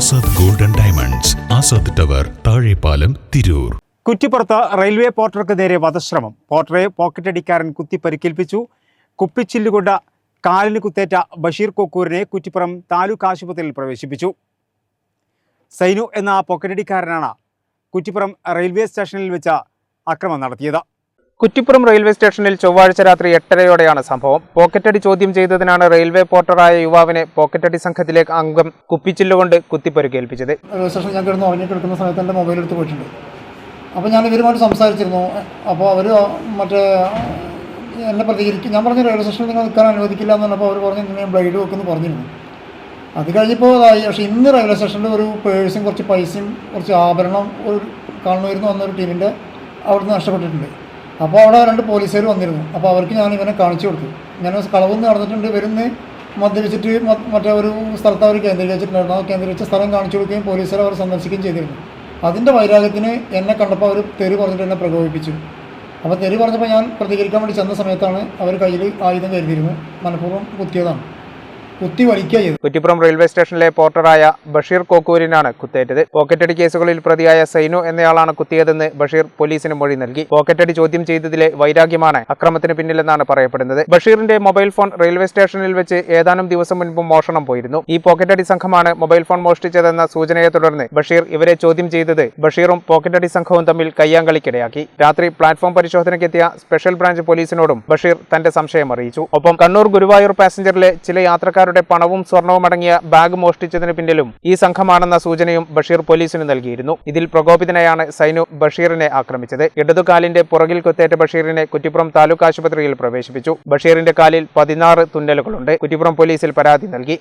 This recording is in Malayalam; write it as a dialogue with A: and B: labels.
A: Azad golden diamonds Azad tower Thazhepalam Tirur.
B: കുറ്റിപ്പുറത്ത് railway പോർട്ടർക്ക് നേരെ വധശ്രമം. പോർട്ടറെ പോക്കറ്റടിക്കാരൻ കുത്തി പരിക്കേൽപ്പിച്ചു. കുപ്പിച്ചില്ലുകൊണ്ട് കാലിന് കുത്തേറ്റ ബഷീർ കൊക്കൂരിനെ കുറ്റിപ്പുറം താലൂക്ക് ആശുപത്രിയിൽ പ്രവേശിപ്പിച്ചു. സൈനു എന്ന പോക്കറ്റടിക്കാരനാണ് കുറ്റിപ്പുറം റെയിൽവേ സ്റ്റേഷനിൽ വെച്ച് അക്രമം നടത്തിയത്.
C: കുറ്റിപ്പുറം റെയിൽവേ സ്റ്റേഷനിൽ ചൊവ്വാഴ്ച രാത്രി എട്ടരയോടെയാണ് സംഭവം. പോക്കറ്റടി ചോദ്യം ചെയ്തതിനാണ് റെയിൽവേ പോർട്ടറായ യുവാവിനെ പോക്കറ്റടി സംഘത്തിലെ അംഗം കുപ്പിച്ചില്ലുകൊണ്ട് കുത്തിപ്പരുക്കേൽപ്പിച്ചത്.
D: സ്റ്റേഷൻ ഞാൻ മൊബൈൽ എടുത്ത് അപ്പോൾ ഞാൻ ഇവരുമായിട്ട് സംസാരിച്ചിരുന്നു. അപ്പോൾ അവർ മറ്റേ എന്നെ പ്രതികരിക്കും. ഞാൻ പറഞ്ഞു റെയിൽവേ സ്റ്റേഷനിൽ നിങ്ങൾ നിൽക്കാൻ അനുവദിക്കില്ല എന്ന് പറഞ്ഞപ്പോൾ അവർ പറഞ്ഞു ഇങ്ങനെ ബ്ലൈഡ് വെക്കുമെന്ന് പറഞ്ഞിരുന്നു. അത് കഴിഞ്ഞപ്പോൾ ഇതായി പക്ഷേ ഇന്ന് റെയിൽവേ സ്റ്റേഷനിൽ ഒരു പേഴ്സും കുറച്ച് പൈസയും കുറച്ച് ആഭരണം ഒരു കാണുമായിരുന്നു വന്നൊരു ടീമിന്റെ അവിടുന്ന് നഷ്ടപ്പെട്ടിട്ടുണ്ട്. അപ്പോൾ അവിടെ രണ്ട് പോലീസുകാർ വന്നിരുന്നു. അപ്പോൾ അവർക്ക് ഞാൻ ഇവനെ കാണിച്ചു കൊടുത്തു. ഞാൻ കളവെന്ന് നടന്നിട്ടുണ്ട്. വരുന്ന മദ്യപിച്ചിട്ട് മറ്റേ ഒരു സ്ഥലത്ത് അവർ കേന്ദ്രീകരിച്ചിട്ടുണ്ടായിരുന്നു. ആ കേന്ദ്രീകരിച്ച സ്ഥലം കാണിച്ചു കൊടുക്കുകയും പോലീസുകാർ അവർ സന്ദർശിക്കുകയും ചെയ്തിരുന്നു. അതിന്റെ വൈരാഗ്യത്തിന് എന്നെ കണ്ടപ്പോൾ അവർ തെറി പറഞ്ഞിട്ട് എന്നെ പ്രകോപിപ്പിച്ചു. അപ്പോൾ തെറി പറഞ്ഞപ്പോൾ ഞാൻ പ്രതികരിക്കാൻ വേണ്ടി ചെന്ന സമയത്താണ് അവർ കയ്യിൽ ആയുധം കരുതിയിരുന്നു മനഃപൂർവം കുത്തിയതാണ്.
C: കുറ്റിപ്പുറം റെയിൽവേ സ്റ്റേഷനിലെ പോർട്ടറായ ബഷീർ കോക്കൂരിനാണ് കുത്തേറ്റത്. പോക്കറ്റടി കേസുകളിൽ പ്രതിയായ സൈനു എന്നയാളാണ് കുത്തിയതെന്ന് ബഷീർ പോലീസിന് മൊഴി നൽകി. പോക്കറ്റടി ചോദ്യം ചെയ്തതിലെ വൈരാഗ്യമാണ് അക്രമത്തിന് പിന്നിലെന്നാണ് പറയപ്പെടുന്നത്. ബഷീറിന്റെ മൊബൈൽ ഫോൺ റെയിൽവേ സ്റ്റേഷനിൽ വെച്ച് ഏതാനും ദിവസം മുൻപ് മോഷണം പോയിരുന്നു. ഈ പോക്കറ്റടി സംഘമാണ് മൊബൈൽ ഫോൺ മോഷ്ടിച്ചതെന്ന സൂചനയെ തുടർന്ന് ബഷീർ ഇവരെ ചോദ്യം ചെയ്തത് ബഷീറും പോക്കറ്റടി സംഘവും തമ്മിൽ കയ്യാങ്കളിക്കിടയാക്കി. രാത്രി പ്ലാറ്റ്ഫോം പരിശോധനയ്ക്കെത്തിയ സ്പെഷ്യൽ ബ്രാഞ്ച് പോലീസിനോടും ബഷീർ തന്റെ സംശയം അറിയിച്ചു. ഒപ്പം കണ്ണൂർ ഗുരുവായൂർ പാസഞ്ചറിലെ ചില യാത്രക്കാരുടെ പണവും സ്വർണവും അടങ്ങിയ ബാഗ് മോഷ്ടിച്ചതിന് പിന്നിലും ഈ സംഘമാണെന്ന സൂചനയും ബഷീർ പോലീസിന് നൽകിയിരുന്നു. ഇതിൽ പ്രകോപിതനായാണ് സൈനു ബഷീറിനെ ആക്രമിച്ചത്. ഇടതുകാലിന്റെ പുറകിൽ കുത്തേറ്റ ബഷീറിനെ കുറ്റിപ്പുറം താലൂക്ക് ആശുപത്രിയിൽ പ്രവേശിപ്പിച്ചു. ബഷീറിന്റെ കാലിൽ പതിനാറ് തുന്നലുകളുണ്ട്. കുറ്റിപ്പുറം പോലീസിൽ പരാതി നൽകി.